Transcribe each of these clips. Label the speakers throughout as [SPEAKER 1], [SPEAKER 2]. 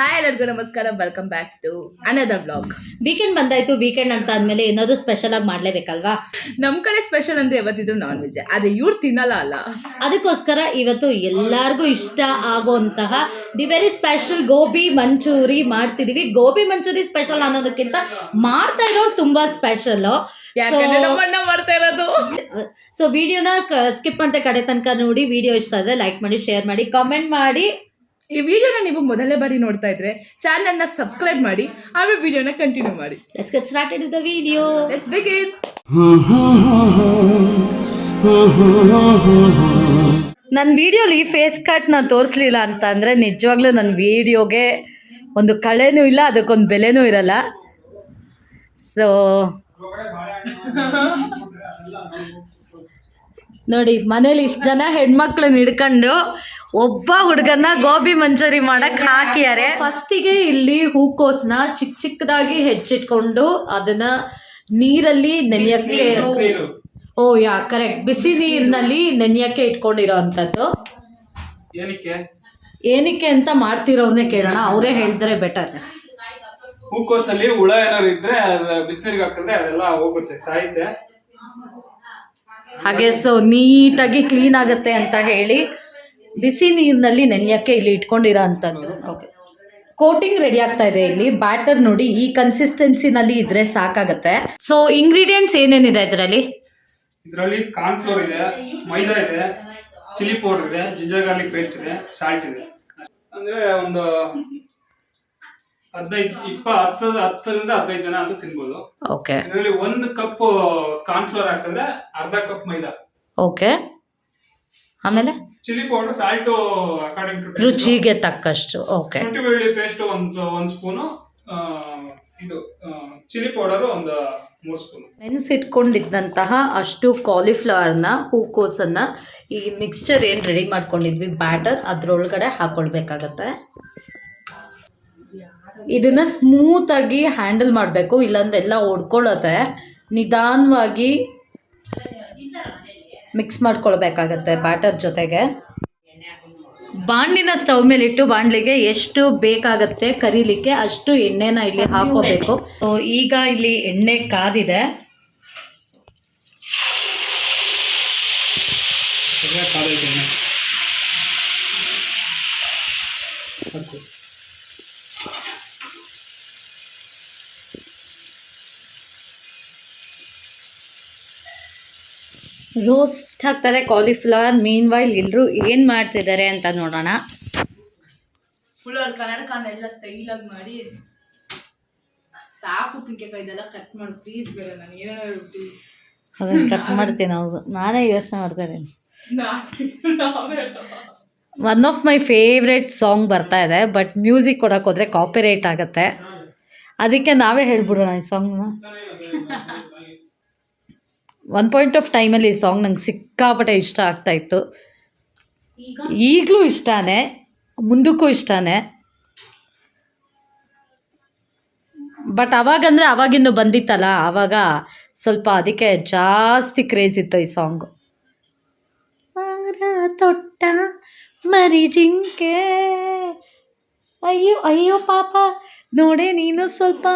[SPEAKER 1] Hi ಎಲ್ಲರಿಗೂ ನಮಸ್ಕಾರ. Welcome back to another blog
[SPEAKER 2] weekend ಬಂದಾಯ್ತು. ವೀಕೆಂಡ್ ಅಂತ ಅಂದಮೇಲೆ ಏನಾದ್ರು ಸ್ಪೆಷಲ್ ಆಗಿ ಮಾಡ್ಲೇಬೇಕಲ್ವಾ?
[SPEAKER 1] ನಮ್ಮ ಕಡೆ ಸ್ಪೆಷಲ್ ಅಂದ್ರೆ ಯಾವತ್ತಿದ್ರು ನಾನ್ ವೆಜ್ ಅದೇ ಇವ್ರು ತಿನ್ನಲ್ಲ ಅಲ್ಲ.
[SPEAKER 2] ಅದಕ್ಕೋಸ್ಕರ ಇವತ್ತು ಎಲ್ಲರಿಗೂ ಇಷ್ಟ ಆಗುವಂತಹ the very special gobi manchuri ಮಾಡ್ತಿದೀವಿ. ಗೋಬಿ ಮಂಚೂರಿ ಸ್ಪೆಷಲ್ ಅನ್ನೋದಕ್ಕಿಂತ ಮಾಡ್ತಾ ಇರೋರು ತುಂಬಾ ಸ್ಪೆಷಲ್
[SPEAKER 1] ಯಾಕಂದ್ರೆ ನಮ್ಮಣ್ಣ ಮಾಡ್ತಾ ಇರೋದು.
[SPEAKER 2] ಸೊ ವಿಡಿಯೋನ ಸ್ಕಿಪ್ ಮಾಡ್ತಾ ಕಡೆ ತನಕ ನೋಡಿ ವಿಡಿಯೋ ಇಷ್ಟ ಆದ್ರೆ ಲೈಕ್ ಮಾಡಿ ಶೇರ್ ಮಾಡಿ ಕಾಮೆಂಟ್ ಮಾಡಿ.
[SPEAKER 1] ಈ ವಿಡಿಯೋನ ನೀವು ಮೊದಲನೇ ಬಾರಿ ನೋಡ್ತಾ ಇದ್ರೆ ಚಾನಲ್ನ ಸಬ್ಸ್ಕ್ರೈಬ್ ಮಾಡಿ ಆಮೇಲೆ ವಿಡಿಯೋನ ಕಂಟಿನ್ಯೂ ಮಾಡಿ.
[SPEAKER 2] Let's get started the video
[SPEAKER 1] let's begin
[SPEAKER 2] ನನ್ನ ವಿಡಿಯೋಲಿ ಫೇಸ್ ಕಟ್ ನಾನು ತೋರಿಸ್ಲಿಲ್ಲ ಅಂತ ಅಂದರೆ ನಿಜವಾಗ್ಲೂ ನನ್ನ ವಿಡಿಯೋಗೆ ಒಂದು ಕಳೆನೂ ಇಲ್ಲ ಅದಕ್ಕೊಂದು ಬೆಲೆನೂ ಇರಲ್ಲ. ಸೊ ನೋಡಿ ಮನೇಲಿ ಇಷ್ಟು ಜನ ಹೆಣ್ಮಕ್ಳನ್ನ ಹಿಡ್ಕೊಂಡು ಒಬ್ಬ ಹುಡುಗನ ಗೋಬಿ ಮಂಚೂರಿ ಮಾಡಕ್ ಹಾಕಿದ್ದಾರೆ ಫಸ್ಟಿಗೆ ಇಲ್ಲಿ ಹೂಕೋಸ್ನ ಚಿಕ್ಕ ಚಿಕ್ಕದಾಗಿ ಹೆಚ್ಚಿಟ್ಕೊಂಡು ಅದನ್ನ ನೀರಲ್ಲಿ ನೆನೆಯಕ್ಕೆ ಓ ಯಾ ಕರೆಕ್ಟ್ ಬಿಸಿ ನೀರಿನಲ್ಲಿ ನೆನೆಯಕ್ಕೆ ಇಟ್ಕೊಂಡಿರೋ ಅಂಥದ್ದು.
[SPEAKER 3] ಏನಕ್ಕೆ?
[SPEAKER 2] ಏನಕ್ಕೆ ಅಂತ ಮಾಡ್ತಿರೋರ್ನೇ ಕೇಳೋಣ. ಅವರೇ ಹೇಳಿದ್ರೆ ಬೆಟರ್
[SPEAKER 3] ಹೂಕೋಸಲ್ಲಿ ಹುಳ ಏನಾದ್ರು ಇದ್ರೆ ಬಿಸಿನೀರಿಗೆ ಹಾಕಿದ್ರೆ ಅದೆಲ್ಲ ಹೋಗುತ್ತೆ ಸಾಯುತ್ತೆ.
[SPEAKER 2] ಹಾಗೆ ಸೊ ನೀಟಾಗಿ ಕ್ಲೀನ್ ಆಗುತ್ತೆ ಅಂತ ಹೇಳಿ ಬಿಸಿ ನೀರಿನಲ್ಲಿ ನೆನೆಯೋಕ್ಕೆ ಇಲ್ಲಿ ಇಟ್ಕೊಂಡಿರೋ ಅಂಥದ್ದು ಓಕೆ ಕೋಟಿಂಗ್ ರೆಡಿ ಆಗ್ತಾ ಇದೆ ಇಲ್ಲಿ. ಬ್ಯಾಟರ್ ನೋಡಿ ಈ ಕನ್ಸಿಸ್ಟೆನ್ಸಿನಲ್ಲಿ ಇದ್ರೆ ಸಾಕಾಗತ್ತೆ. ಸೊ ಇಂಗ್ರೀಡಿಯೆಂಟ್ಸ್ ಏನೇನಿದೆ ಇದರಲ್ಲಿ?
[SPEAKER 3] ಇದರಲ್ಲಿ ಕಾರ್ನ್ಫ್ಲೋರ್ ಇದೆ ಮೈದಾ ಇದೆ ಚಿಲ್ಲಿ ಪೌಡರ್ ಇದೆ ಜಿಂಜರ್ ಗಾರ್ಲಿಕ್ ಪೇಸ್ಟ್ ಇದೆ ಸಾಲ್ಟ್ ಇದೆ. ಅಂದ್ರೆ ಒಂದು ಹದಿನೈದು ಇಪ್ಪ ಹತ್ತು ಹತ್ತರಿಂದ ಹದಿನೈದು ಜನ ಅಂತ ತಿನ್ಬೋದು.
[SPEAKER 2] ಓಕೆ
[SPEAKER 3] ಇದರಲ್ಲಿ ಒಂದು ಕಪ್ ಕಾರ್ನ್ಫ್ಲೋರ್ ಹಾಕಿದ್ರೆ ಅರ್ಧ ಕಪ್ ಮೈದಾ.
[SPEAKER 2] ಓಕೆ ಆಮೇಲೆ?
[SPEAKER 3] Chilli powder salt according to
[SPEAKER 2] ರುಚಿಗೆ ತಕ್ಕಷ್ಟು ಓಕೆ
[SPEAKER 3] ಶುಂಠಿ ಬೆಳ್ಳುಳ್ಳಿ ಪೇಸ್ಟ್ ಒಂದು ಒಂದು ಸ್ಪೂನು ಇದು ಚಿಲ್ಲಿ ಪೌಡರ್ ಒಂದು ಮೂರು ಸ್ಪೂನು
[SPEAKER 2] ನೆನೆಸಿಟ್ಕೊಂಡಿದ್ದಂತಹ ಅಷ್ಟು ಕಾಲಿಫ್ಲವರ್ನ ಹೂಕೋಸನ್ನು ಈ ಮಿಕ್ಸ್ಚರ್ ಏನು ರೆಡಿ ಮಾಡ್ಕೊಂಡಿದ್ವಿ ಬ್ಯಾಟರ್ ಅದರೊಳಗಡೆ ಹಾಕ್ಕೊಳ್ಬೇಕಾಗತ್ತೆ ಇದನ್ನು ಸ್ಮೂತಾಗಿ ಹ್ಯಾಂಡಲ್ ಮಾಡಬೇಕು ಇಲ್ಲಾಂದ್ರೆ ಎಲ್ಲ ಒಡ್ಕೊಳ್ಳುತ್ತೆ ನಿಧಾನವಾಗಿ ಮಿಕ್ಸ್ ಮಾಡ್ಕೊಳ್ಬೇಕಾಗತ್ತೆ ಬ್ಯಾಟರ್ ಜೊತೆಗೆ ಬಾಣಲಿನ ಸ್ಟವ್ ಮೇಲೆ ಇಟ್ಟು ಬಾಣಲಿಗೆ ಎಷ್ಟು ಬೇಕಾಗತ್ತೆ ಕರೀಲಿಕ್ಕೆ ಅಷ್ಟು ಎಣ್ಣೆನ ಇಲ್ಲಿ ಹಾಕೋಬೇಕು ಈಗ ಇಲ್ಲಿ ಎಣ್ಣೆ ಕಾದಿದೆ
[SPEAKER 3] ಕಾದಿದೆ ಕಾದೈತೆ ಎಣ್ಣೆ. ಸಾಕು.
[SPEAKER 2] ರೋಸ್ಟ್ ಹಾಕ್ತಾರೆ ಕಾಲಿಫ್ಲವರ್ ಮೀನ್ ವೈಲ್ ಎಲ್ಲರೂ ಏನು ಮಾಡ್ತಿದ್ದಾರೆ ಅಂತ ನೋಡೋಣ.
[SPEAKER 1] ಫುಲ್ ಅವ್ರ ಕನ್ನಡಕನೆಲ್ಲ ಸ್ಟೈಲಾಗಿ ಮಾಡಿ ಸಾಕು ಪಿಂಕೆ ಇದೆಲ್ಲ ಕಟ್ ಮಾಡಿ ಪ್ಲೀಸ್ ಬೇಡ ನಾನು ಏನೋ ಹೇಳ್ತೀನಿ
[SPEAKER 2] ಅದನ್ನು ಕಟ್ ಮಾಡ್ತೀನಿ ಹೌದು. ನಾನೇ ಯೋಚನೆ ಮಾಡ್ತಾ ಇದ್ದೀನಿ. One of my favourite song ಬರ್ತಾ ಇದೆ ಬಟ್ ಮ್ಯೂಸಿಕ್ ಕೊಡೋಕೆ ಹೋದರೆ ಕಾಪಿರೈಟ್ ಆಗುತ್ತೆ. ಅದಕ್ಕೆ ನಾವೇ ಹೇಳ್ಬಿಡೋಣ ಈ ಸಾಂಗ್ನ ಒನ್ ಪಾಯಿಂಟ್ ಆಫ್ ಟೈಮಲ್ಲಿ ಈ ಸಾಂಗ್ ನಂಗೆ ಸಿಕ್ಕಾಪಟ್ಟೆ ಇಷ್ಟ ಆಗ್ತಾ ಇತ್ತು. ಈಗಲೂ ಇಷ್ಟನೇ ಮುಂದಕ್ಕೂ ಇಷ್ಟನೇ. ಬಟ್ ಅವಾಗಂದರೆ ಅವಾಗಿನ್ನು ಬಂದಿತ್ತಲ್ಲ ಆವಾಗ ಸ್ವಲ್ಪ ಅದಕ್ಕೆ ಜಾಸ್ತಿ ಕ್ರೇಜ್ ಇತ್ತು ಈ ಸಾಂಗು ತೊಟ್ಟ ಮರಿ ಜಿಂಕೆ. ಅಯ್ಯೋ ಅಯ್ಯೋ ಪಾಪ ನೋಡೆ ನೀನು ಸ್ವಲ್ಪ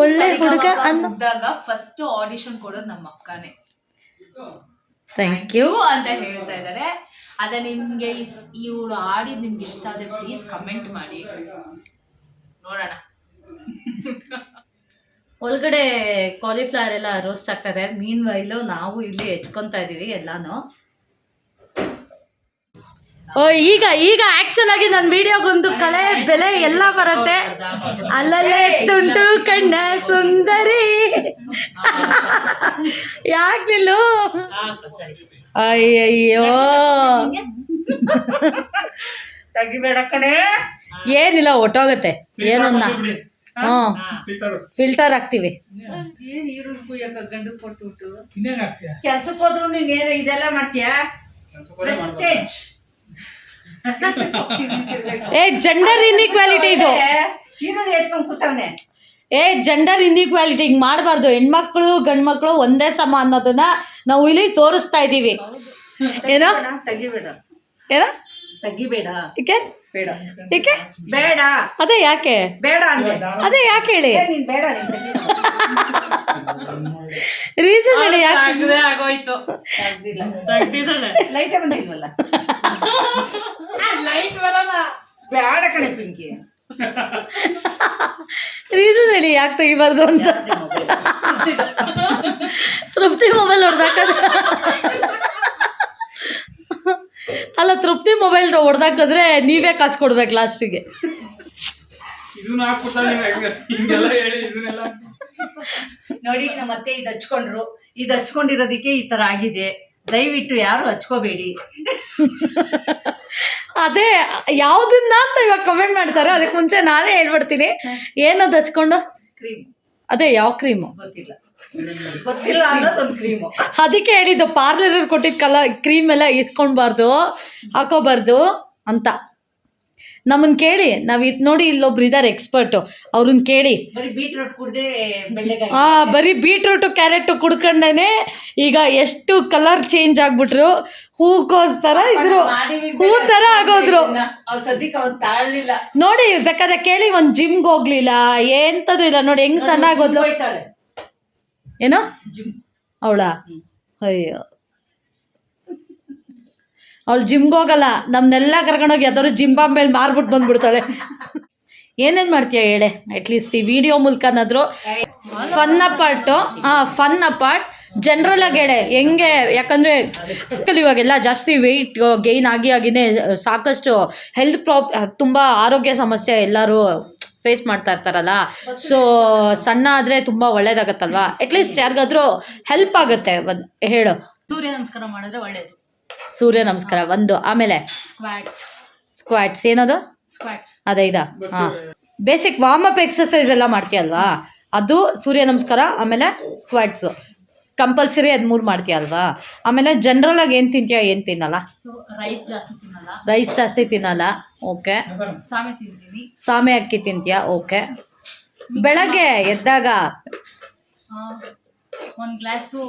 [SPEAKER 2] ಒಳ್ಳೆ ಹುಡುಗ
[SPEAKER 1] ಅಂದಾಗ ಫಸ್ಟ್ ಆಡಿಷನ್ ಕೊಡೋದು ನಮ್ಮ ಅಕ್ಕನೇ
[SPEAKER 2] ಥ್ಯಾಂಕ್ ಯು
[SPEAKER 1] ಅಂತ ಹೇಳ್ತಾ ಇದ್ದಾರೆ. ಅದ ನಿಮ್ಗೆ ಇವಳು ಆಡಿದ ನಿಮ್ಗೆ ಇಷ್ಟ ಆದ್ರೆ ಪ್ಲೀಸ್ ಕಮೆಂಟ್ ಮಾಡಿ. ನೋಡೋಣ.
[SPEAKER 2] ಒಳಗಡೆ ಕಾಲಿಫ್ಲವರ್ ಎಲ್ಲ ರೋಸ್ಟ್ ಆಗ್ತಾರೆ ಮೀನ್ ವೈಲು ನಾವು ಇಲ್ಲಿ ಹೆಚ್ಕೊತಾ ಇದೀವಿ ಎಲ್ಲಾನು. ಓ ಈಗ ಈಗ ಆಕ್ಚುಲ್ ಆಗಿ ನನ್ನ ವಿಡಿಯೋಗೊಂದು ಕಳೆ ಬೆಲೆ ಎಲ್ಲ ಬರುತ್ತೆ. ಅಲ್ಲಲ್ಲೇ ತುಂಟು ಕಣ್ಣ ಸುಂದರಿ. ಯಾಕಿಲ್ಲು ಅಯ್ಯಯ್ಯೋ. ಏನಿಲ್ಲ ಒಟ್ಟೋಗತ್ತೆ. ಏನೊಂದ ಹ್ಞೂ.
[SPEAKER 3] ಫಿಲ್ಟರ್
[SPEAKER 2] ಫಿಲ್ಟರ್ ಹಾಕ್ತೀವಿ?
[SPEAKER 4] ಕೆಲ್ಸಕ್ಕೆ ಹೋದ್ರು ನೀನೇನು ಇದೆಲ್ಲ ಮಾಡ್ತೀಯಾ? ಪ್ರೆಸ್ಟೇಜ್
[SPEAKER 2] ಏ ಜೆಂಡರ್ ಇನ್ಇಕ್ವಾಲಿಟಿ ಇದು. ಏ ಜೆಂಡರ್ ಇನ್ಇಕ್ವಾಲಿಟಿ ಹಿಂಗೆ ಮಾಡಬಾರ್ದು. ಹೆಣ್ಮಕ್ಳು ಗಂಡ್ಮಕ್ಳು ಒಂದೇ ಸಮ ಅನ್ನೋದನ್ನ ನಾವು ಇಲ್ಲಿ ತೋರಿಸ್ತಾ ಇದ್ದೀವಿ. ಏನೋ?
[SPEAKER 4] ತೆಗಿಬೇಡ
[SPEAKER 2] ಏನೋ?
[SPEAKER 4] ತೆಗಿಬೇಡ.
[SPEAKER 2] ಏಕೆ?
[SPEAKER 4] ಬೇಡ.
[SPEAKER 2] ಏಕೆ?
[SPEAKER 4] ಬೇಡ.
[SPEAKER 2] ಅದೇ ಯಾಕೆ?
[SPEAKER 4] ಬೇಡ ಅಂದೆ.
[SPEAKER 2] ಅದೇ ಯಾಕೆ ಹೇಳಿ?
[SPEAKER 4] ಬೇಡ ನೀನ್
[SPEAKER 2] ರೀಸನ್ ಹೇಳಿ ಯಾಕೆ?
[SPEAKER 1] ಆಗೋಯ್ತು.
[SPEAKER 4] ಲೈಟೇ ಬಂದಿಲ್ವಲ್ಲ?
[SPEAKER 1] ಲೈಟ್ ಬರಲ್ಲ.
[SPEAKER 4] ಬೇಡ ಕಣೆ ಪಿಂಕಿ.
[SPEAKER 2] ರೀಸನ್ ಹೇಳಿ ಯಾಕೆ ತೆಗಿಬಾರ್ದು ಅಂತ? ತೃಪ್ತಿ ಮೊಬೈಲ್ ಹೊಡೆದಾಕದ್ರೆ ಅಲ್ಲ ತೃಪ್ತಿ ಮೊಬೈಲ್ ಹೊಡೆದಾಕಿದ್ರೆ ನೀವೇ ಕಾಸು ಕೊಡ್ಬೇಕು ಲಾಸ್ಟಿಗೆ.
[SPEAKER 3] ಇದನ್ನ ಹಾಕ್ಬಿಡ್ತಾಳೆ ನೀವು ಹೆಂಗೆ? ಹಿಂಗೆಲ್ಲ ಹೇಳಿ ಇದನ್ನೆಲ್ಲ.
[SPEAKER 4] ನೋಡಿ ನಮ್ಮ ಅತ್ತೆ ಇದು ಹಚ್ಕೊಂಡ್ರು. ಇದು ಹಚ್ಕೊಂಡಿರೋದಕ್ಕೆ ಈ ತರ ಆಗಿದೆ. ದಯವಿಟ್ಟು ಯಾರು ಹಚ್ಕೋಬೇಡಿ.
[SPEAKER 2] ಅದೇ ಯಾವ್ದನ್ನ ಅಂತ ಇವಾಗ ಕಮೆಂಟ್ ಮಾಡ್ತಾರೆ ಅದಕ್ಕೆ ಮುಂಚೆ ನಾನೇ ಹೇಳ್ಬಿಡ್ತೀನಿ. ಏನದು ಹಚ್ಕೊಂಡು?
[SPEAKER 4] ಕ್ರೀಮ್
[SPEAKER 2] ಅದೇ ಯಾವ ಕ್ರೀಮು
[SPEAKER 4] ಗೊತ್ತಿಲ್ಲ. ಗೊತ್ತಿಲ್ಲ ಅನ್ನೋದೊಂದು ಕ್ರೀಮು
[SPEAKER 2] ಅದಕ್ಕೆ ಹೇಳಿದ್ದು ಪಾರ್ಲರ್ ಕೊಟ್ಟಿದ್ದ ಕಲ ಕ್ರೀಮ್ ಎಲ್ಲ ಇಸ್ಕೊಳ್ಬಾರ್ದು ಹಾಕೋಬಾರ್ದು ಅಂತ. ನಮ್ಮನ್ನ ಕೇಳಿ ನಾವು ಇದು ನೋಡಿ ಇಲ್ಲೊಬ್ರು ಇದ್ದಾರೆ ಎಕ್ಸ್ಪರ್ಟು ಅವ್ರನ್ನ ಕೇಳಿ.
[SPEAKER 4] ಬರೀ ಬೀಟ್ರೂಟ್ ಕುಡ್ದೆ ಬೆಳ್ಳೆಗಾಯಿ
[SPEAKER 2] ಆ ಬರೀ ಬೀಟ್ರೂಟು ಕ್ಯಾರೆಟು ಕುಡ್ಕೊಂಡೇನೆ ಈಗ ಎಷ್ಟು ಕಲರ್ ಚೇಂಜ್ ಆಗ್ಬಿಟ್ರು. ಹೂಕೋಸ್ ಥರ ಇದ್ರು. ಹೂ ಥರ ಆಗೋದ್ರು.
[SPEAKER 4] ಅವ್ರ ಸದ್ಯಕ್ಕೆ ಅವ್ನು ತಾಳಲಿಲ್ಲ.
[SPEAKER 2] ನೋಡಿ ಬೇಕಾದ್ರೆ ಕೇಳಿ ಒಂದು ಜಿಮ್ಗೆ ಹೋಗ್ಲಿಲ್ಲ ಎಂಥದ್ದು ಇಲ್ಲ. ನೋಡಿ ಹೆಂಗ್ ಸಣ್ಣ ಆಗೋದ್ಲು
[SPEAKER 4] ಹೋಯ್ತಾಳೆ.
[SPEAKER 2] ಏನೋ?
[SPEAKER 4] ಜಿಮ್
[SPEAKER 2] ಅವಳ? ಅಯ್ಯೋ. ಅವಳು ಜಿಮ್ಗೆ ಹೋಗಲ್ಲ, ನಮ್ನೆಲ್ಲ ಕರ್ಕೊಂಡೋಗಿ ಯಾವ್ದಾದ್ರು ಜಿಮ್ ಬಾಂಬೆಲ್ ಮಾರ್ಬಿಟ್ಟು ಬಂದ್ಬಿಡ್ತಾಳೆ. ಏನೇನು ಮಾಡ್ತೀಯ ಹೇಳೆ? ಅಟ್ಲೀಸ್ಟ್ ಈ ವಿಡಿಯೋ ಮೂಲಕನಾದರೂ ಫನ್ ಅಪಾರ್ಟು ಹಾಂ ಫನ್ ಅಪಾರ್ಟ್ ಜನರಲ್ ಆಗಿ ಹೇಳೆ. ಹೆಂಗೆ, ಯಾಕಂದರೆ ಇವಾಗೆಲ್ಲ ಜಾಸ್ತಿ ವೆಯ್ಟ್ ಗೈನ್ ಆಗಿ ಆಗಿನೇ ಸಾಕಷ್ಟು ಹೆಲ್ತ್ ಪ್ರಾಬ್ ತುಂಬ ಆರೋಗ್ಯ ಸಮಸ್ಯೆ ಎಲ್ಲರೂ ಫೇಸ್ ಮಾಡ್ತಾ ಇರ್ತಾರಲ್ಲ. ಸೊ ಸಣ್ಣ ಆದರೆ ತುಂಬ ಒಳ್ಳೇದಾಗತ್ತಲ್ವಾ? ಅಟ್ಲೀಸ್ಟ್ ಯಾರಿಗಾದ್ರೂ ಹೆಲ್ಪ್ ಆಗುತ್ತೆ. ಒಂದು, ಹೇಳು.
[SPEAKER 1] ಸೂರ್ಯ ನಮಸ್ಕಾರ ಮಾಡಿದ್ರೆ ಒಳ್ಳೇದು.
[SPEAKER 2] ಸೂರ್ಯ ನಮಸ್ಕಾರ. ಒಂದು ಆಮೇಲೆ
[SPEAKER 1] ಸ್ಕ್ವಾಟ್ಸ್
[SPEAKER 2] ಸ್ಕ್ವಾಟ್ಸ್ ಏನದು?
[SPEAKER 1] ಸ್ಕ್ವಾಟ್ಸ್
[SPEAKER 2] ಅದೇ ಇದಾ ಹಾಂ. ಬೇಸಿಕ್ ವಾರ್ಮ್ ಅಪ್ ಎಕ್ಸಸೈಸ್ ಎಲ್ಲ ಮಾಡ್ತೀಯಲ್ವಾ? ಅದು ಸೂರ್ಯ ನಮಸ್ಕಾರ ಆಮೇಲೆ ಸ್ಕ್ವಾಟ್ಸು ಕಂಪಲ್ಸರಿ ಅದು ಮೂರು ಮಾಡ್ತೀಯಲ್ವಾ ಆಮೇಲೆ ಜನರಲ್ ಆಗಿ ಏನು ತಿಂತೀಯ ಏನು ತಿನ್ನಲ್ಲ?
[SPEAKER 1] ಸೊ ರೈಸ್ ಜಾಸ್ತಿ ತಿನ್ನಲ್ಲ.
[SPEAKER 2] ರೈಸ್ ಜಾಸ್ತಿ ತಿನ್ನಲ್ಲ. ಓಕೆ
[SPEAKER 1] ಸಾಮೆ ತಿಂತೀನಿ.
[SPEAKER 2] ಸಾಮೆ ಅಕ್ಕಿ ತಿಂತೀಯ? ಓಕೆ ಬೆಳಗ್ಗೆ ಎದ್ದಾಗ?
[SPEAKER 1] ಒಂದು glass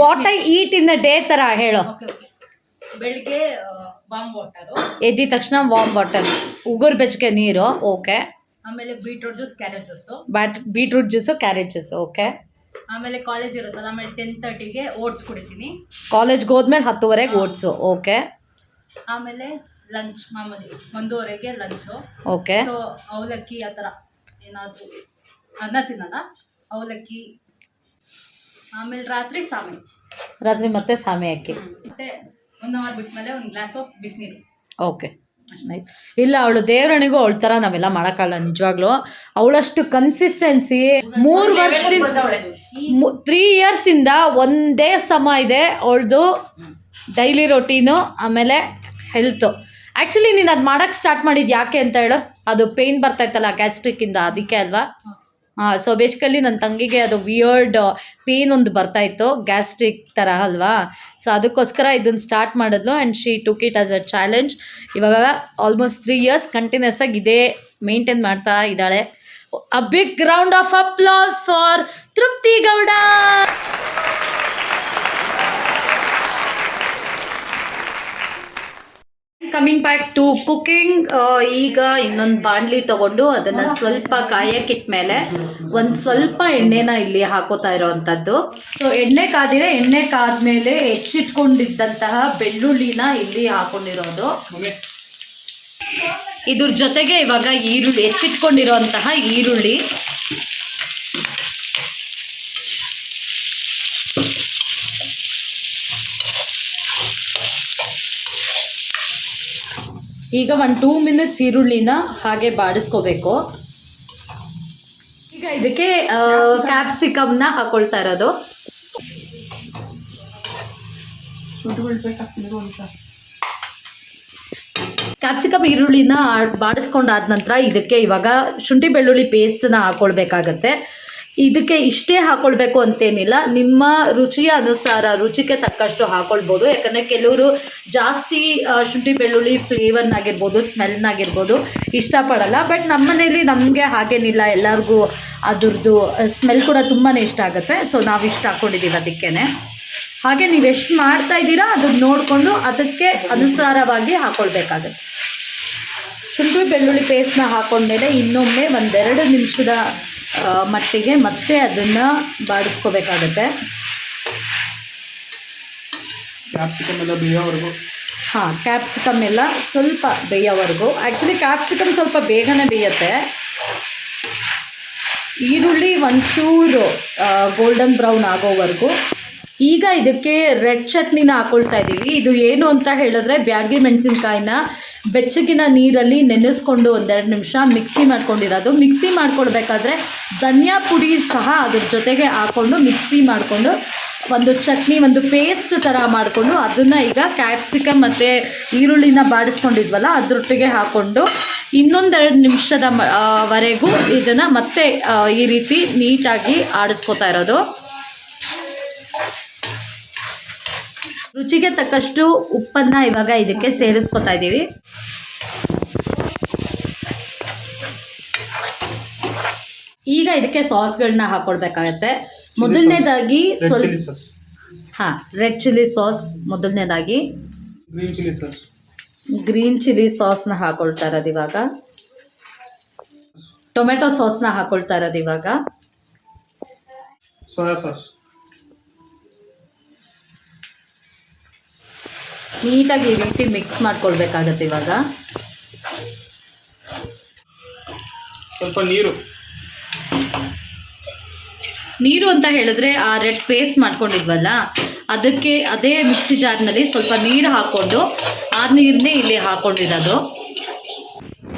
[SPEAKER 2] what I eat in the day ಥರ ಹೇಳು.
[SPEAKER 1] ಬೆಳಿಗ್ಗೆ ವಾಮ್ ವಾಟರು
[SPEAKER 2] ಎದ್ದಿದ ತಕ್ಷಣ ವಾಮ್ ಬಾಟಲ್ ಉಗುರು ಬೆಚ್ಚಗೆ ನೀರು ಓಕೆ
[SPEAKER 1] ಆಮೇಲೆ beetroot juice carrot juice
[SPEAKER 2] but beetroot juice carrot juice okay
[SPEAKER 1] ಆಮೇಲೆ ಕಾಲೇಜ್ ಇರುತ್ತಲ್ಲ ಆಮೇಲೆ ಟೆನ್ ತರ್ಟಿಗೆ ಓಟ್ಸ್ ಕುಡಿತೀನಿ.
[SPEAKER 2] ಕಾಲೇಜ್ಗೆ ಹೋದ್ಮೇಲೆ ಹತ್ತುವರೆಗೆ ಓಟ್ಸು ಓಕೆ
[SPEAKER 1] ಆಮೇಲೆ ಲಂಚ್ ಮಾಮೂಲಿ ಒಂದೂವರೆಗೆ ಲಂಚು
[SPEAKER 2] ಓಕೆ
[SPEAKER 1] ಸೊ ಅವಲಕ್ಕಿ ಆ ಥರ ಏನಾದರೂ ಅನ್ನ ತಿನ್ನಲ್ಲ ಅವಲಕ್ಕಿ. ಆಮೇಲೆ ರಾತ್ರಿ ಸಾಮಿ
[SPEAKER 2] ರಾತ್ರಿ ಮತ್ತೆ ಸಾಮೆ ಹಾಕಿ.
[SPEAKER 1] ಮತ್ತೆ ಒನ್ ಅವರ್ ಬಿಟ್ಮೇಲೆ ಒಂದು ಗ್ಲಾಸ್ ಆಫ್ ಬಿಸಿನೀರು.
[SPEAKER 2] ಓಕೆ ನೈಸ್ ಇಲ್ಲ ಅವಳು ದೇವರಣಿಗೂ ಅವಳ ಥರ ನಾವೆಲ್ಲ ಮಾಡೋಕ್ಕಲ್ಲ ನಿಜವಾಗ್ಲೂ. ಅವಳಷ್ಟು ಕನ್ಸಿಸ್ಟೆನ್ಸಿ ಮೂರು ವರ್ಷದಿಂದ ತ್ರೀ ಇಯರ್ಸಿಂದ ಒಂದೇ ಸಮ ಇದೆ ಅವಳದು ಡೈಲಿ ರೊಟೀನು ಆಮೇಲೆ ಹೆಲ್ತು ಆ್ಯಕ್ಚುಲಿ ನೀನು ಅದು ಮಾಡೋಕ್ಕೆ ಸ್ಟಾರ್ಟ್ ಮಾಡಿದ್ದು ಯಾಕೆ ಅಂತ ಹೇಳು. ಅದು ಪೇಯ್ನ್ ಗ್ಯಾಸ್ಟ್ರಿಕ್ ಇಂದ ಅದಕ್ಕೆ ಅಲ್ವಾ? ಸೊ ಬೇಸಿಕಲಿ ನನ್ನ ತಂಗಿಗೆ ಅದು ವಿಯರ್ಡ್ ಪೇನ್ ಒಂದು ಬರ್ತಾಯಿತ್ತು ಗ್ಯಾಸ್ಟ್ರಿಕ್ ಥರ ಅಲ್ವಾ? ಸೊ ಅದಕ್ಕೋಸ್ಕರ ಇದನ್ನು ಸ್ಟಾರ್ಟ್ ಮಾಡಿದ್ಲು and she took it as a challenge ಇವಾಗ ಆಲ್ಮೋಸ್ಟ್ ತ್ರೀ ಇಯರ್ಸ್ ಕಂಟಿನ್ಯೂಸ್ ಆಗಿ ಇದೇ ಮೇಂಟೈನ್ ಮಾಡ್ತಾ ಇದ್ದಾಳೆ. A big round of applause for Trupti Gowda coming back to cooking ಈಗ ಇನ್ನೊಂದು ಬಾಂಡ್ಲಿ ತಗೊಂಡು ಅದನ್ನು ಸ್ವಲ್ಪ ಕಾಯಕ್ಕಿಟ್ಮೇಲೆ ಒಂದು ಸ್ವಲ್ಪ ಎಣ್ಣೆನ ಇಲ್ಲಿ ಹಾಕೋತಾ ಇರೋವಂಥದ್ದು ಸೊ ಎಣ್ಣೆ ಕಾದಿದೆ ಎಣ್ಣೆ ಕಾದ್ಮೇಲೆ ಹೆಚ್ಚಿಟ್ಕೊಂಡಿದ್ದಂತಹ ಬೆಳ್ಳುಳ್ಳಿನ ಇಲ್ಲಿ ಹಾಕೊಂಡಿರೋದು. ಇದ್ರ ಜೊತೆಗೆ ಇವಾಗ ಈರುಳ್ಳಿ ಹೆಚ್ಚಿಟ್ಕೊಂಡಿರೋಂತಹ ಈರುಳ್ಳಿ. ಈಗ ಒಂದು ಟೂ ಮಿನಿಟ್ಸ್ ಈರುಳ್ಳಿನ ಹಾಗೆ ಬಾಡಿಸ್ಕೋಬೇಕು. ಈಗ ಇದಕ್ಕೆ ಕ್ಯಾಪ್ಸಿಕಮ್ನ ಹಾಕೊಳ್ತಾ ಇರೋದು. ಕ್ಯಾಪ್ಸಿಕಮ್ ಈರುಳ್ಳಿನ ಬಾಡಿಸ್ಕೊಂಡಾದ ನಂತರ ಇದಕ್ಕೆ ಇವಾಗ ಶುಂಠಿ ಬೆಳ್ಳುಳ್ಳಿ ಪೇಸ್ಟ್ನ ಹಾಕೊಳ್ಬೇಕಾಗತ್ತೆ. ಇದಕ್ಕೆ ಇಷ್ಟೇ ಹಾಕೊಳ್ಬೇಕು ಅಂತೇನಿಲ್ಲ. ನಿಮ್ಮ ರುಚಿಯ ಅನುಸಾರ ರುಚಿಗೆ ತಕ್ಕಷ್ಟು ಹಾಕೊಳ್ಬೋದು. ಯಾಕಂದರೆ ಕೆಲವರು ಜಾಸ್ತಿ ಶುಂಠಿ ಬೆಳ್ಳುಳ್ಳಿ ಫ್ಲೇವರ್ನಾಗಿರ್ಬೋದು ಸ್ಮೆಲ್ನಾಗಿರ್ಬೋದು ಇಷ್ಟಪಡಲ್ಲ. ಬಟ್ ನಮ್ಮ ಮನೇಲಿ ನಮಗೆ ಹಾಗೇನಿಲ್ಲ. ಎಲ್ಲರಿಗೂ ಅದ್ರದ್ದು ಸ್ಮೆಲ್ ಕೂಡ ತುಂಬಾ ಇಷ್ಟ ಆಗುತ್ತೆ. ಸೊ ನಾವು ಇಷ್ಟ ಹಾಕ್ಕೊಂಡಿದ್ದೀವಿ ಅದಕ್ಕೇ ಹಾಗೆ ನೀವು ಎಷ್ಟು ಮಾಡ್ತಾ ಇದ್ದೀರಾ ಅದನ್ನ ನೋಡಿಕೊಂಡು ಅದಕ್ಕೆ ಅನುಸಾರವಾಗಿ ಹಾಕೊಳ್ಬೇಕಾಗತ್ತೆ. ಶುಂಠಿ ಬೆಳ್ಳುಳ್ಳಿ ಪೇಸ್ಟ್ನ ಹಾಕೊಂಡ್ಮೇಲೆ ಇನ್ನೊಮ್ಮೆ ಒಂದೆರಡು ನಿಮಿಷದ ಮಟ್ಟಿಗೆ ಮತ್ತೆ ಅದನ್ನು ಬಾಡಿಸ್ಕೋಬೇಕಾಗತ್ತೆ.
[SPEAKER 3] ಕ್ಯಾಪ್ಸಿಕಮ್ ಎಲ್ಲ ಬೇಯೋವರೆಗೂ?
[SPEAKER 2] ಹಾಂ ಕ್ಯಾಪ್ಸಿಕಮ್ ಎಲ್ಲ ಸ್ವಲ್ಪ ಬೇಯೋವರೆಗೂ. ಆ್ಯಕ್ಚುಲಿ ಕ್ಯಾಪ್ಸಿಕಮ್ ಸ್ವಲ್ಪ ಬೇಗನೆ ಬೇಯತ್ತೆ. ಈರುಳ್ಳಿ ಒಂಚೂರು ಗೋಲ್ಡನ್ ಬ್ರೌನ್ ಆಗೋವರೆಗೂ. ಈಗ ಇದಕ್ಕೆ ರೆಡ್ ಚಟ್ನಿನ ಹಾಕೊಳ್ತಾ ಇದ್ದೀವಿ ಇದು ಏನು ಅಂತ ಹೇಳಿದ್ರೆ ಬ್ಯಾಡಗಿ ಮೆಣಸಿನ್ಕಾಯಿನ ಬೆಚ್ಚಗಿನ ನೀರಲ್ಲಿ ನೆನೆಸ್ಕೊಂಡು ಒಂದೆರಡು ನಿಮಿಷ ಮಿಕ್ಸಿ ಮಾಡ್ಕೊಂಡಿರೋದು. ಮಿಕ್ಸಿ ಮಾಡ್ಕೊಳ್ಬೇಕಾದ್ರೆ ಧನಿಯಾ ಪುಡಿ ಸಹ ಅದ್ರ ಜೊತೆಗೆ ಹಾಕ್ಕೊಂಡು ಮಿಕ್ಸಿ ಮಾಡಿಕೊಂಡು ಒಂದು ಚಟ್ನಿ, ಒಂದು ಪೇಸ್ಟ್ ಥರ ಮಾಡಿಕೊಂಡು ಅದನ್ನು ಈಗ ಕ್ಯಾಪ್ಸಿಕಮ್ ಮತ್ತು ಈರುಳ್ಳಿನ ಬಾಡಿಸ್ಕೊಂಡಿದ್ವಲ್ಲ, ಅದರೊಟ್ಟಿಗೆ ಹಾಕ್ಕೊಂಡು ಇನ್ನೊಂದೆರಡು ನಿಮಿಷದ ವರೆಗೂ ಇದನ್ನು ಮತ್ತೆ ಈ ರೀತಿ ನೀಟಾಗಿ ಆಡಿಸ್ಕೊತಾ ಇರೋದು. ರುಚಿಗೆ ತಕ್ಕಷ್ಟು ಉಪ್ಪನ್ನು ಇವಾಗ ಇದಕ್ಕೆ ಸೇರಿಸ್ಕೊತಾ ಇದ್ದೀವಿ. ಈಗ ಇದಕ್ಕೆ ಸಾಸ್ಗಳನ್ನ ಹಾಕೊಳ್ಬೇಕಾಗತ್ತೆ ಮೊದಲನೇದಾಗಿ ಸ್ವಲ್ಪ
[SPEAKER 3] ಸಾಸ್
[SPEAKER 2] ಹಾಂ ರೆಡ್ ಚಿಲ್ಲಿ ಸಾಸ್ ಮೊದಲನೇದಾಗಿ.
[SPEAKER 3] Green chilli sauce
[SPEAKER 2] green chilli ಸಾಸ್ನ ಹಾಕೊಳ್ತಾ ಇರೋದು ಇವಾಗ. ಟೊಮೆಟೊ ಸಾಸ್ನ ಹಾಕೊಳ್ತಾ ಇರೋದು ಇವಾಗ.
[SPEAKER 3] ಸೋಯಾ ಸಾಸ್
[SPEAKER 2] ನೀಟಾಗಿ ಈ ರೀತಿ ಮಿಕ್ಸ್ ಮಾಡ್ಕೊಳ್ಬೇಕಾಗತ್ತೆ ಇವಾಗ.
[SPEAKER 3] ಸ್ವಲ್ಪ ನೀರು.
[SPEAKER 2] ನೀರು ಅಂತ ಹೇಳಿದ್ರೆ ಆ ರೆಡ್ ಪೇಸ್ಟ್ ಮಾಡ್ಕೊಂಡಿದ್ವಲ್ಲ ಅದಕ್ಕೆ ಅದೇ ಮಿಕ್ಸಿ ಜಾರ್ನಲ್ಲಿ ಸ್ವಲ್ಪ ನೀರು ಹಾಕ್ಕೊಂಡು ಆ ನೀರನ್ನೇ ಇಲ್ಲಿ ಹಾಕ್ಕೊಂಡಿರೋದು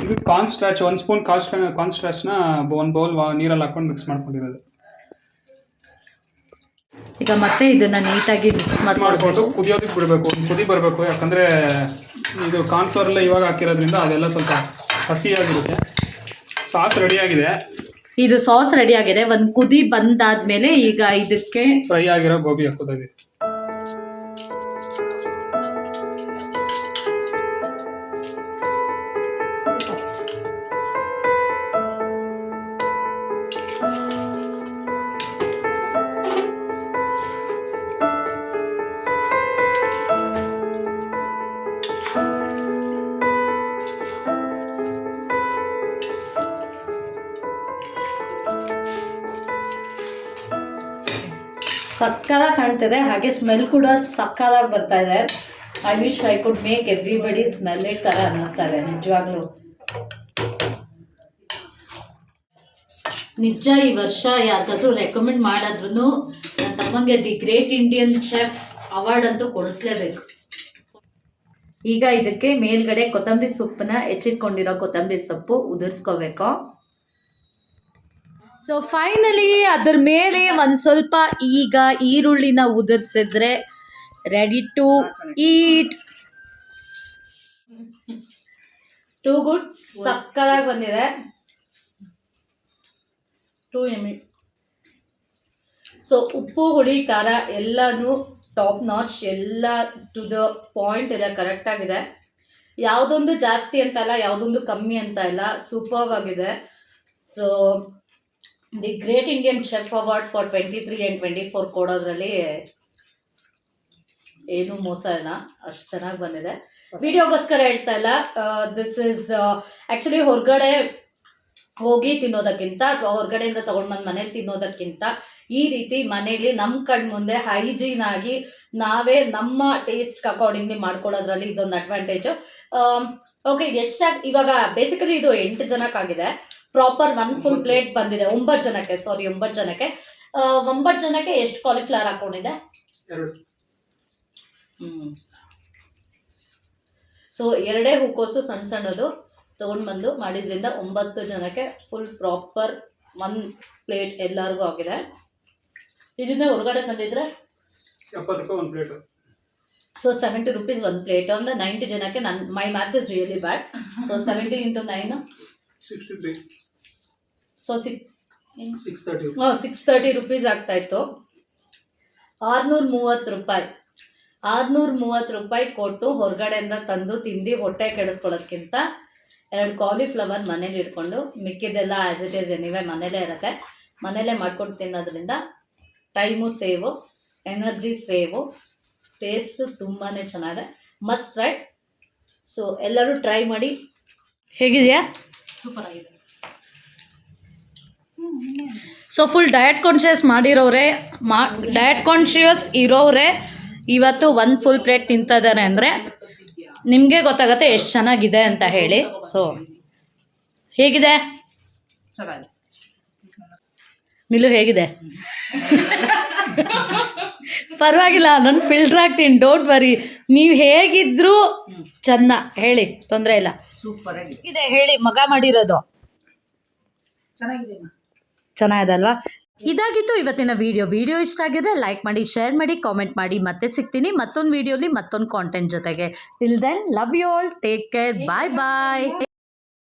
[SPEAKER 3] ಇದು ಕಾರ್ನ್ ಸ್ಟ್ರಾಚ್ ಒಂದು ಸ್ಪೂನ್ ಕಾರ್ನ್ ಕಾರ್ನ್ ಸ್ಟ್ರಾಚ್ನ ಒಂದು ಬೌಲ್ ನೀರಲ್ಲಿ ಹಾಕೊಂಡು ಮಿಕ್ಸ್ ಮಾಡ್ಕೊಂಡಿರೋದು.
[SPEAKER 2] ಈಗ ಮತ್ತೆ ಇದನ್ನ ನೀಟಾಗಿ ಮಿಕ್ಸ್
[SPEAKER 3] ಮಾಡ್ಕೊಂಡು ಕುದಿಯೋದಕ್ಕೆ ಬಿಡಬೇಕು ಕುದಿ ಬರಬೇಕು ಯಾಕಂದರೆ ಇದು ಕಾರ್ನ್ಫ್ಲವರ್ ಎಲ್ಲ ಇವಾಗ ಹಾಕಿರೋದ್ರಿಂದ ಅದೆಲ್ಲ ಸ್ವಲ್ಪ ಹಸಿಯಾಗಿರುತ್ತೆ. ಸಾಸ್ ರೆಡಿಯಾಗಿದೆ
[SPEAKER 2] ಇದು ಸಾಸ್ ರೆಡಿ ಆಗಿದೆ. ಒಂದು ಕುದಿ ಬಂದಾದ್ಮೇಲೆ ಈಗ ಇದಕ್ಕೆ
[SPEAKER 3] ಫ್ರೈ ಆಗಿರೋ ಗೋಬಿ ಹಾಕೋದಾಗೆ.
[SPEAKER 2] ಸಕ್ಕದಾಗಿ ಕಾಣ್ತಿದೆ. ಹಾಗೆ ಸ್ಮೆಲ್ ಕೂಡ ಸಕ್ಕದಾಗಿ ಬರ್ತಾ ಇದೆ. I wish I could make everybody smell it ಥರ ಅನ್ನಿಸ್ತಾ ಇದೆ, ನಿಜವಾಗ್ಲೂ. ನಿಜ ಈ ವರ್ಷ ಯಾರಿಗಾದ್ರೂ ರೆಕಮೆಂಡ್ ಮಾಡಿದ್ರು ನನ್ನ ತಮ್ಮಂಗೆ the great Indian chef award ಅಂತೂ ಕೊಡಿಸ್ಲೇಬೇಕು. ಈಗ ಇದಕ್ಕೆ ಮೇಲ್ಗಡೆ ಕೊತ್ತಂಬರಿ ಸೊಪ್ಪನ್ನ ಹೆಚ್ಚಿಟ್ಕೊಂಡಿರೋ ಕೊತ್ತಂಬರಿ ಸೊಪ್ಪು ಉದುರಿಸ್ಕೋಬೇಕು. ಸೊ ಫೈನಲಿ ಅದ್ರ ಮೇಲೆ ಒಂದು ಸ್ವಲ್ಪ ಈಗ ಈರುಳ್ಳಿನ ಉದುರ್ಸಿದ್ರೆ ready to eat too good ಸಕ್ಕದಾಗಿ ಬಂದಿದೆ. ಟೂ ಎಮಿ ಸೊ ಉಪ್ಪು, ಹುಳಿ, ಖಾರ ಎಲ್ಲನೂ ಟಾಪ್ ನಾಚ್ ಎಲ್ಲ ಟು ದ ಪಾಯಿಂಟ್ ಇದೆ ಕರೆಕ್ಟಾಗಿದೆ ಯಾವುದೊಂದು ಜಾಸ್ತಿ ಅಂತ ಅಲ್ಲ, ಯಾವುದೊಂದು ಕಮ್ಮಿ ಅಂತ ಇಲ್ಲ ಸೂಪರ್ವಾಗಿದೆ so the great Indian chef award for twenty three and twenty four ಕೊಡೋದ್ರಲ್ಲಿ ಏನು ಮೋಸ ಇಲ್ಲ. ಅಷ್ಟು ಚೆನ್ನಾಗಿ ಬಂದಿದೆ. ವಿಡಿಯೋಗೋಸ್ಕರ ಹೇಳ್ತಾ ಇಲ್ಲ. ದಿಸ್ ಇಸ್ ಆ್ಯಕ್ಚುಲಿ ಹೊರಗಡೆ ಹೋಗಿ ತಿನ್ನೋದಕ್ಕಿಂತ ಅಥವಾ ಹೊರಗಡೆಯಿಂದ ತೊಗೊಂಡು ಬಂದು ಮನೇಲಿ ತಿನ್ನೋದಕ್ಕಿಂತ ಈ ರೀತಿ ಮನೇಲಿ ನಮ್ಮ ಕಣ್ಣು ಮುಂದೆ ಹೈಜೀನ್ ಆಗಿ ನಾವೇ ನಮ್ಮ ಟೇಸ್ಟ್ ಅಕಾರ್ಡಿಂಗ್ಲಿ ಮಾಡ್ಕೊಳ್ಳೋದ್ರಲ್ಲಿ ಇದೊಂದು ಅಡ್ವಾಂಟೇಜು ಓಕೆ ಎಷ್ಟಾಗಿ ಇವಾಗ ಬೇಸಿಕಲಿ ಇದು ಎಂಟು ಜನಕ್ಕಾಗಿದೆ. ಪ್ರಾಪರ್ ಒನ್ ಫುಲ್ ಪ್ಲೇಟ್ ಬಂದಿದೆ. ಒಂಬತ್ತು ಜನಕ್ಕೆ ಸಾರಿ ಒಂಬತ್ತು ಜನಕ್ಕೆ. ಒಂಬತ್ತು ಜನಕ್ಕೆ ಎಷ್ಟು ಕಾಲಿಫ್ಲವರ್ ಹಾಕೊಂಡಿದೆ? ಹ್ಞೂ ಸೊ ಎರಡೇ ಹೂಕೋಸು ಸಣ್ಣ ಸಣ್ಣದು ತೊಗೊಂಡು ಬಂದು ಮಾಡಿದ್ರಿಂದ ಒಂಬತ್ತು ಜನಕ್ಕೆ ಫುಲ್ ಪ್ರಾಪರ್ ಒನ್ ಪ್ಲೇಟ್ ಎಲ್ಲರಿಗೂ ಆಗಿದೆ. ಇದನ್ನ ಹೊರಗಡೆ
[SPEAKER 3] ಒಂದು ಪ್ಲೇಟು
[SPEAKER 2] ಸೊ ಸೆವೆಂಟಿ ರುಪೀಸ್ ಒಂದು ಪ್ಲೇಟ್ ಅಂದರೆ ನೈಂಟಿ ಜನಕ್ಕೆ ನನ್ನ my math is really bad so seventy into nine
[SPEAKER 3] sixty three
[SPEAKER 2] so six
[SPEAKER 3] six thirty
[SPEAKER 2] six thirty rupees ಆಗ್ತಾಯಿತ್ತು ಆರುನೂರ ಮೂವತ್ತು ರೂಪಾಯಿ. ಆರುನೂರ ಮೂವತ್ತು ರೂಪಾಯಿ ಕೊಟ್ಟು ಹೊರಗಡೆಯಿಂದ ತಂದು ತಿಂದು ಹೊಟ್ಟೆ ಕೆಡಿಸ್ಕೊಳ್ಳೋದ್ಕಿಂತ ಎರಡು ಕಾಲಿಫ್ಲವರ್ ಮನೇಲಿ ಇಟ್ಕೊಂಡು ಮಿಕ್ಕಿದ್ದೆಲ್ಲ ಆ್ಯಸ್ ಇಟ್ ಈಸ್ ಎನಿವೆ ಮನೇಲೇ ಇರುತ್ತೆ. ಮನೇಲೇ ಮಾಡ್ಕೊಂಡು ತಿನ್ನೋದ್ರಿಂದ time save energy sev taste ತುಂಬಾ ಚೆನ್ನಾಗಿದೆ. ಮಸ್ಟ್ ಟ್ರೈ ಸೊ ಎಲ್ಲರೂ ಟ್ರೈ ಮಾಡಿ. ಹೇಗಿದೆಯಾ?
[SPEAKER 1] ಸೂಪರ್ ಆಗಿದೆ.
[SPEAKER 2] ಸೊ ಫುಲ್ ಡಯಟ್ ಕಾನ್ಷಿಯಸ್ ಮಾಡಿರೋರೆ ಮಾ ಡಯಟ್ ಕಾನ್ಷಿಯಸ್ ಇರೋರೆ ಇವತ್ತು ಒಂದು ಫುಲ್ ಪ್ಲೇಟ್ ತಿಂತಿದ್ದಾರೆ ಅಂದರೆ ನಿಮಗೆ ಗೊತ್ತಾಗತ್ತೆ ಎಷ್ಟು ಚೆನ್ನಾಗಿದೆ ಅಂತ ಹೇಳಿ. ಸೊ ಹೇಗಿದೆ?
[SPEAKER 1] ನಿಲು
[SPEAKER 2] ನಿಲ್ಲು ಹೇಗಿದೆ? ಪರವಾಗಿಲ್ಲ ನಾನು ಫಿಲ್ಟರ್ ಆಗ್ತೀನಿ ಡೋಂಟ್ ವರಿ ನೀವು ಹೇಗಿದ್ರು ಚೆನ್ನ ಹೇಳಿ ತೊಂದರೆ ಇಲ್ಲ.
[SPEAKER 4] ಸೂಪರ್
[SPEAKER 2] ಇದೆ ಹೇಳಿ ಮಗ ಮಾಡಿರೋದು.
[SPEAKER 4] ಚೆನ್ನಾಗಿದೆ
[SPEAKER 2] ಚೆನ್ನಾಗಿದೆ ಅಲ್ವಾ ಇದಾಗಿತ್ತು ಇವತ್ತಿನ ವಿಡಿಯೋ. ವಿಡಿಯೋ ಇಷ್ಟ ಆಗಿದ್ರೆ ಲೈಕ್ ಮಾಡಿ, ಶೇರ್ ಮಾಡಿ, ಕಾಮೆಂಟ್ ಮಾಡಿ. ಮತ್ತೆ ಸಿಗ್ತೀನಿ ಮತ್ತೊಂದು ವಿಡಿಯೋಲಿ ಮತ್ತೊಂದು ಕಾಂಟೆಂಟ್ ಜೊತೆಗೆ. Till then love you all take care bye bye